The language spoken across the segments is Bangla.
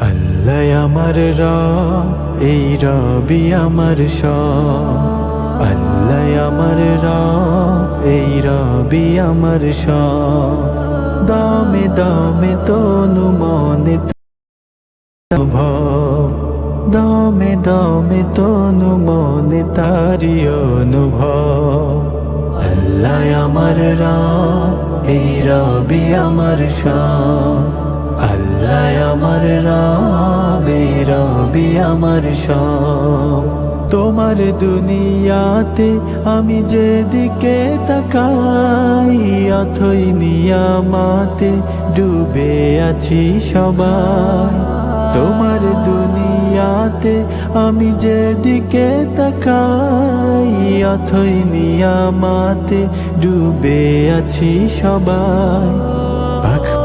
আল্লাহ আমার রব, এই রবি আমার সব। আল্লাহ আমার রব, এই রবি আমার সব। দামে দামে তনু মনে অনুভব। দমে দমে তনু মনে তারি অনুভব। আল্লাহ আমার রাম এই রবি আমার সব। আল্লাহ আমার এই রবি আমার সব। তোমার দুনিয়াতে আমি যেদিকে তাকাই, অথই নিয়ামাতে ডুবে আছি সবাই। তোমার দুনিয়াতে আমি যেদিকে তাকাই, অথই নিয়ামাতে ডুবে আছি সবাই।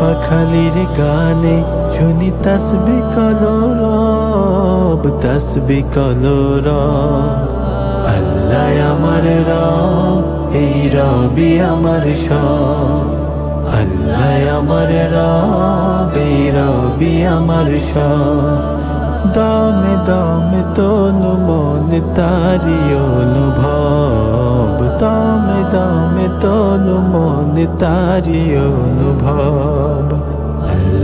পাখালির গানে শুনি তসবি কলো রব, তসবি কলো রব। আল্লাহ আমার রব, এই রবি আমার সব। আল্লাহ আমার রবি রবি আমার সব। দামে দামে তনু মন তারি অনুভব। দামে দামে তনু মন তারি অনুভব।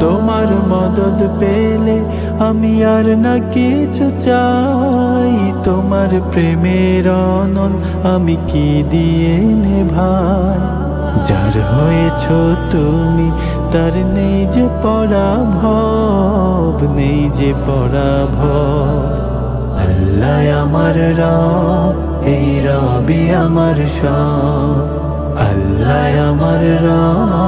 তোমার মদত পেলে আমি আর না কিছু চাই। তোমার প্রেমের অনল আমি কি দিয়ে নে ভাই যার হয়েছ তুমি তার নেই যে পরাভব নেই যে পরাভব আল্লাহ আমার রব, এই রবি আমার সব। আল্লাহ আমার রব